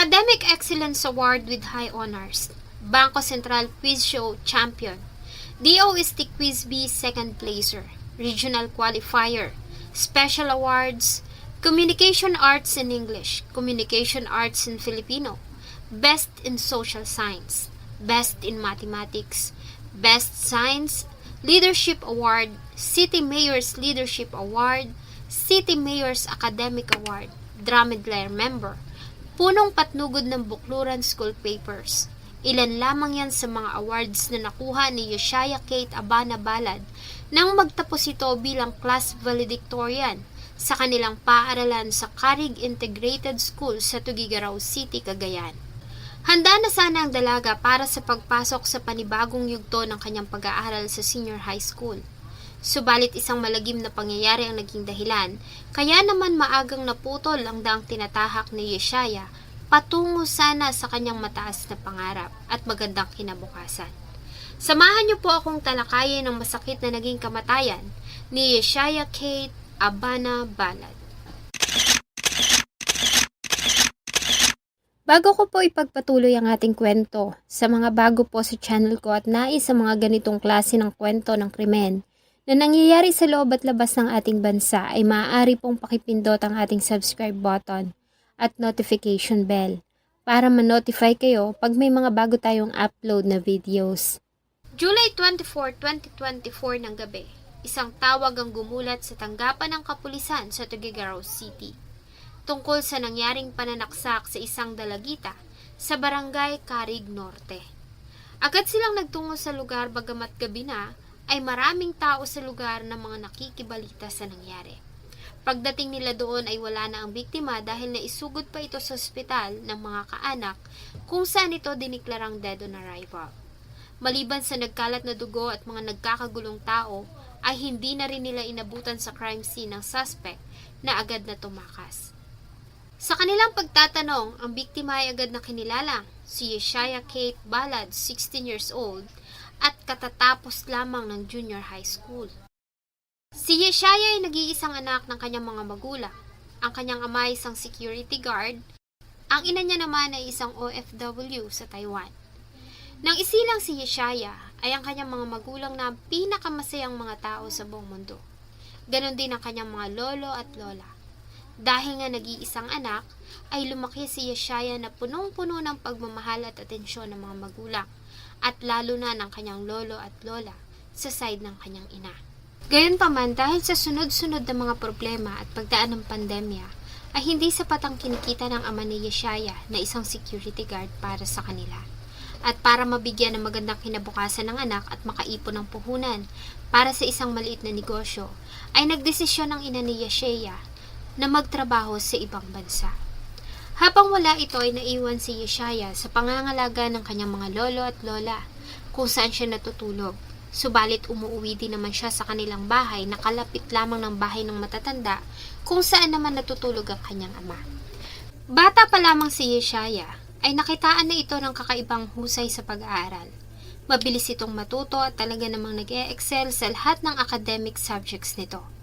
Academic Excellence Award with High Honors. Banco Central Quiz Show Champion. DOST Quiz B Second Placer. Regional Qualifier. Special Awards. Communication Arts in English. Communication Arts in Filipino. Best in Social Science. Best in Mathematics. Best Science. Leadership Award. City Mayor's Leadership Award. City Mayor's Academic Award. Dromedary Member. Punong patnugod ng Bukluran School Papers. Ilan lamang yan sa mga awards na nakuha ni Yoshaya Kate Abana Balad nang magtapos ito bilang class valedictorian sa kanilang paaralan sa Carig Integrated School sa Tugigaraw City, Cagayan. Handa na sana ang dalaga para sa pagpasok sa panibagong yugto ng kanyang pag-aaral sa senior high school. Subalit isang malagim na pangyayari ang naging dahilan, kaya naman maagang naputol ang daang tinatahak ni Yeshaya patungo sana sa kanyang mataas na pangarap at magandang kinabukasan. Samahan niyo po akong talakayin ng masakit na naging kamatayan ni Yeshaya Kate Abana Balad. Bago ko po ipagpatuloy ang ating kwento, sa mga bago po sa channel ko at nais sa mga ganitong klase ng kwento ng krimen na nangyayari sa loob at labas ng ating bansa ay maaari pong pakipindot ang ating subscribe button at notification bell para ma-notify kayo pag may mga bago tayong upload na videos. July 24, 2024 ng gabi, isang tawag ang gumulat sa tanggapan ng kapulisan sa Tuguegarao City tungkol sa nangyaring pananaksak sa isang dalagita sa barangay Carig Norte. Agad silang nagtungo sa lugar bagamat gabi na ay maraming tao sa lugar na mga nakikibalita sa nangyari. Pagdating nila doon ay wala na ang biktima dahil naisugod pa ito sa ospital ng mga kaanak kung saan ito diniklarang dead on arrival. Maliban sa nagkalat na dugo at mga nagkakagulong tao, ay hindi na rin nila inabutan sa crime scene ng suspect na agad na tumakas. Sa kanilang pagtatanong, ang biktima ay agad na kinilala, si Yeshaya Kate Balad, 16 years old, at katatapos lamang ng junior high school. Si Yeshaya ay nag-iisang anak ng kanyang mga magulang. Ang kanyang ama ay isang security guard, ang ina niya naman ay isang OFW sa Taiwan. Nang isilang si Yeshaya ay ang kanyang mga magulang na ang pinakamasayang mga tao sa buong mundo. Ganon din ang kanyang mga lolo at lola. Dahil nga nag-iisang anak, ay lumaki si Yeshaya na punong-puno ng pagmamahal at atensyon ng mga magulang, at lalo na ng kanyang lolo at lola sa side ng kanyang ina. Gayunpaman, dahil sa sunod-sunod na mga problema at pagdaan ng pandemya, ay hindi sapat ang kinikita ng ama ni Yeshaya na isang security guard para sa kanila. At para mabigyan ng magandang kinabukasan ng anak at makaipon ng puhunan para sa isang maliit na negosyo, ay nagdesisyon ng ina ni Yeshaya na magtrabaho sa ibang bansa. Habang wala ito ay naiwan si Yeshaya sa pangangalaga ng kanyang mga lolo at lola kung saan siya natutulog. Subalit umuwi din naman siya sa kanilang bahay na kalapit lamang ng bahay ng matatanda kung saan naman natutulog ang kanyang ama. Bata pa lamang si Yeshaya ay nakitaan na ito ng kakaibang husay sa pag-aaral. Mabilis itong matuto at talaga namang nag-e-excel sa lahat ng academic subjects nito.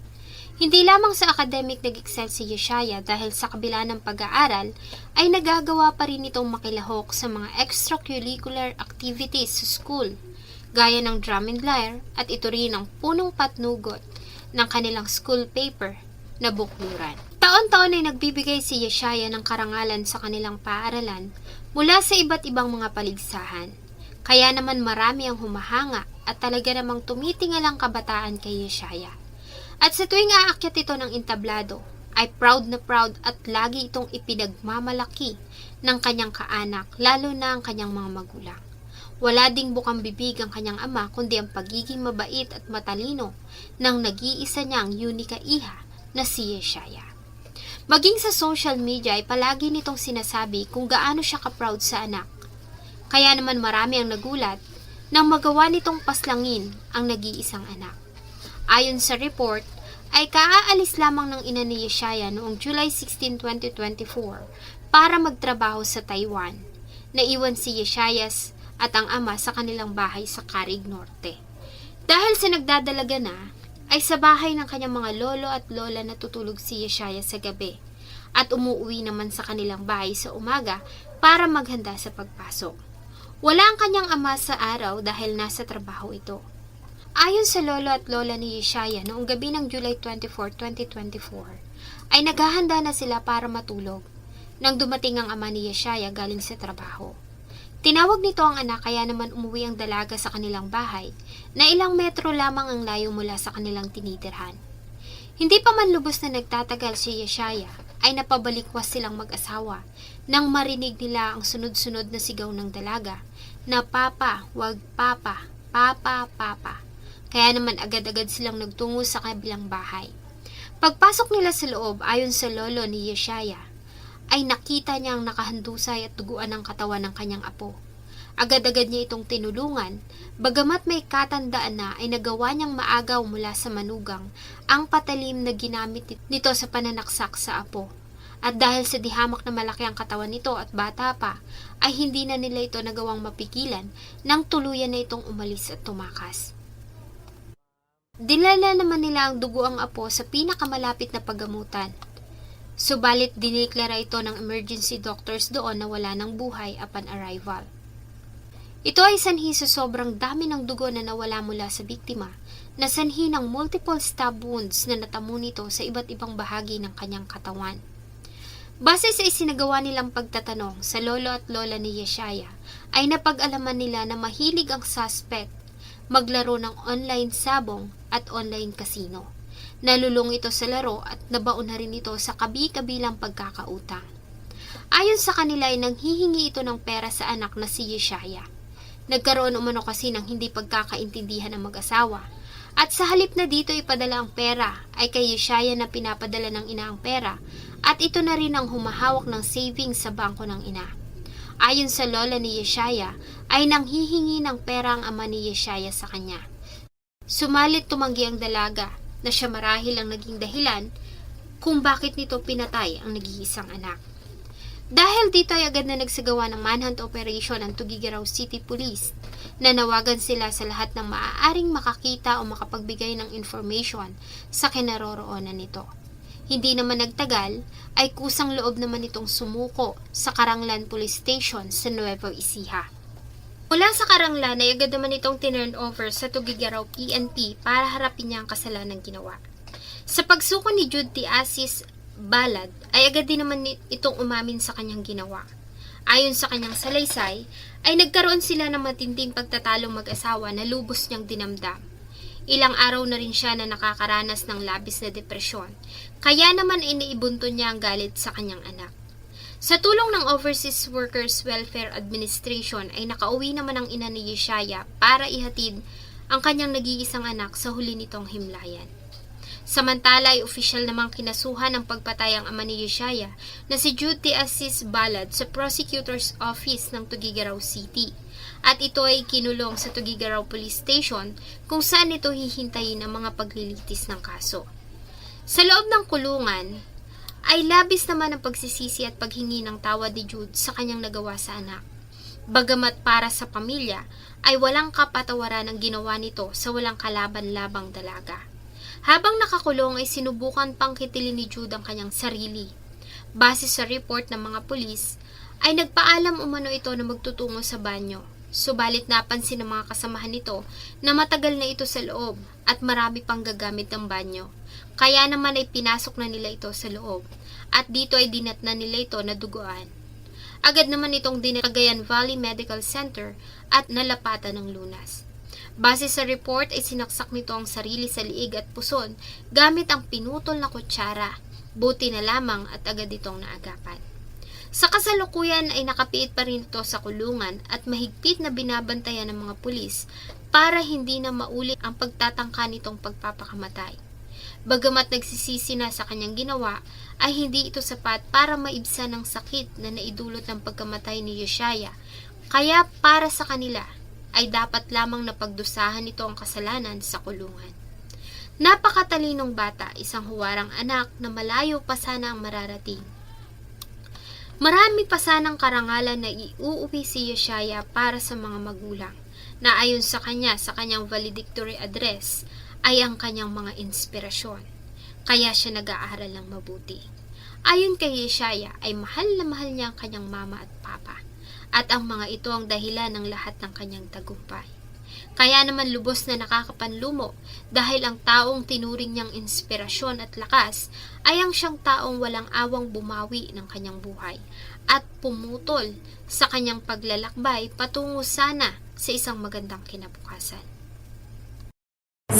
Hindi lamang sa academic nag-excel si Yeshaya dahil sa kabila ng pag-aaral ay nagagawa pa rin itong makilahok sa mga extracurricular activities sa school, gaya ng drum and lyre at ito rin ang punong patnugot ng kanilang school paper na bukluran. Taon-taon ay nagbibigay si Yeshaya ng karangalan sa kanilang paaralan mula sa iba't ibang mga paligsahan. Kaya naman marami ang humahanga at talaga namang tumitingalang kabataan kay Yeshaya. At sa tuwing aakyat ito ng entablado, ay proud na proud at lagi itong ipinagmamalaki ng kanyang kaanak, lalo na ang kanyang mga magulang. Wala ding bukang bibig ang kanyang ama kundi ang pagiging mabait at matalino ng nag-iisa niyang unika iha na si Yeshaya. Maging sa social media ay palagi nitong sinasabi kung gaano siya ka-proud sa anak. Kaya naman marami ang nagulat nang magawa nitong paslangin ang nag-iisang anak. Ayon sa report, ay kaaalis lamang ng ina ni Yeshaya noong July 16, 2024 para magtrabaho sa Taiwan. Naiwan si Yeshayas at ang ama sa kanilang bahay sa Carig Norte. Dahil sa nagdadalaga na, ay sa bahay ng kanyang mga lolo at lola natutulog si Yeshaya sa gabi at umuwi naman sa kanilang bahay sa umaga para maghanda sa pagpasok. Wala ang kanyang ama sa araw dahil nasa trabaho ito. Ayon sa lolo at lola ni Yeshaya noong gabi ng July 24, 2024, ay naghahanda na sila para matulog nang dumating ang ama ni Yeshaya galing sa trabaho. Tinawag nito ang anak kaya naman umuwi ang dalaga sa kanilang bahay na ilang metro lamang ang layo mula sa kanilang tinitirhan. Hindi pa man lubos na nagtatagal si Yeshaya ay napabalikwas silang mag-asawa nang marinig nila ang sunod-sunod na sigaw ng dalaga na papa, wag papa, papa, papa. Kaya naman agad-agad silang nagtungo sa kabilang bahay. Pagpasok nila sa loob ayon sa lolo ni Yeshaya, ay nakita niyang nakahandusay at duguan ang katawan ng kanyang apo. Agad-agad niya itong tinulungan, bagamat may katandaan na ay nagawa niyang maagaw mula sa manugang ang patalim na ginamit nito sa pananaksak sa apo. At dahil sa dihamak na malaki ang katawan nito at bata pa, ay hindi na nila ito nagawang mapigilan nang tuluyan na itong umalis at tumakas. Dinala naman nila ang dugo ang apo sa pinakamalapit na paggamutan. Subalit diniklara ito ng emergency doctors doon na wala ng buhay upon arrival. Ito ay sanhi sa sobrang dami ng dugo na nawala mula sa biktima, na sanhi ng multiple stab wounds na natamo nito sa iba't ibang bahagi ng kanyang katawan. Base sa isinagawa nilang pagtatanong sa lolo at lola ni Yeshaya, ay napag-alaman nila na mahilig ang suspect maglaro ng online sabong at online casino. Nalulung ito sa laro at nabaon na rin ito sa kabi-kabilang pagkakautang. Ayon sa kanila ay nanghihingi ito ng pera sa anak na si Yeshaya. Nagkaroon umano kasi ng hindi pagkakaintindihan ng mag-asawa. At sa halip na dito ipadala ang pera, ay kay Yeshaya na pinapadala ng ina ang pera at ito na rin ang humahawak ng savings sa bangko ng ina. Ayon sa lola ni Yeshaya, ay nanghihingi ng pera ang ama ni Yeshaya sa kanya. Sumalit tumanggi ang dalaga na siya marahil ang naging dahilan kung bakit nito pinatay ang nag-iisang anak. Dahil dito ay agad na nagsagawa ng manhunt operation ang Tugigaraw City Police na nawagan sila sa lahat ng maaaring makakita o makapagbigay ng information sa kinaroroonan nito. Hindi naman nagtagal ay kusang loob naman itong sumuko sa Karanglan Police Station sa Nuevo Ecija. Mula sa Karanglan ay agad naman itong tinurn over sa Tugigaraw PNP para harapin niya ang kasalanan ginawa. Sa pagsuko ni Jude T. Asis Balad ay agad din naman itong umamin sa kanyang ginawa. Ayon sa kanyang salaysay, ay nagkaroon sila ng matinding pagtatalong mag-asawa na lubos niyang dinamdam. Ilang araw na rin siya na nakakaranas ng labis na depresyon, kaya naman iniibunto niya ang galit sa kanyang anak. Sa tulong ng Overseas Workers Welfare Administration ay nakauwi naman ang ina ni Yeshaya para ihatid ang kanyang nag-iisang anak sa huli nitong himlayan. Samantala ay opisyal namang kinasuhan ng pagpatay ang ama ni Yeshaya na si Jude Assis Balad sa Prosecutor's Office ng Tugigaraw City. At ito ay kinulong sa Tugigaraw Police Station kung saan ito hihintayin ang mga paglilitis ng kaso. Sa loob ng kulungan, ay labis naman ang pagsisisi at paghingi ng tawad ni Jude sa kanyang nagawa sa anak. Bagamat para sa pamilya, ay walang kapatawaran ang ginawa nito sa walang kalaban-labang dalaga. Habang nakakulong ay sinubukan pang kitilin ni Jude ang kanyang sarili. Base sa report ng mga pulis, ay nagpaalam umano ito na magtutungo sa banyo. Subalit napansin ng mga kasamahan nito na matagal na ito sa loob at marami pang gagamit ng banyo. Kaya naman ay pinasok na nila ito sa loob at dito ay dinat na nila ito na duguan. Agad naman itong dinagayan Valley Medical Center at nalapatan ng lunas. Base sa report ay sinaksak nito ang sarili sa liig at puson gamit ang pinutol na kutsara. Buti na lamang at agad itong naagapan. Sa kasalukuyan ay nakapiit pa rin ito sa kulungan at mahigpit na binabantayan ng mga pulis para hindi na maulit ang pagtatangka nitong pagpapakamatay. Bagamat nagsisisi na sa kanyang ginawa, ay hindi ito sapat para maibsan ang sakit na naidulot ng pagkamatay ni Yeshaya. Kaya para sa kanila, ay dapat lamang napagdusahan nito ang kasalanan sa kulungan. Napakatalinong bata, isang huwarang anak na malayo pa sana ang mararating. Marami pa sanang karangalan na iuuwi si Yeshaya para sa mga magulang, na ayon sa kanya sa kanyang valedictory address ay ang kanyang mga inspirasyon. Kaya siya nag-aaral ng mabuti. Ayon kay Yeshaya ay mahal na mahal niya ang kanyang mama at papa at ang mga ito ang dahilan ng lahat ng kanyang tagumpay. Kaya naman lubos na nakakapanlumo dahil ang taong tinuring niyang inspirasyon at lakas ay ang siyang taong walang awang bumawi ng kanyang buhay at pumutol sa kanyang paglalakbay patungo sana sa isang magandang kinabukasan.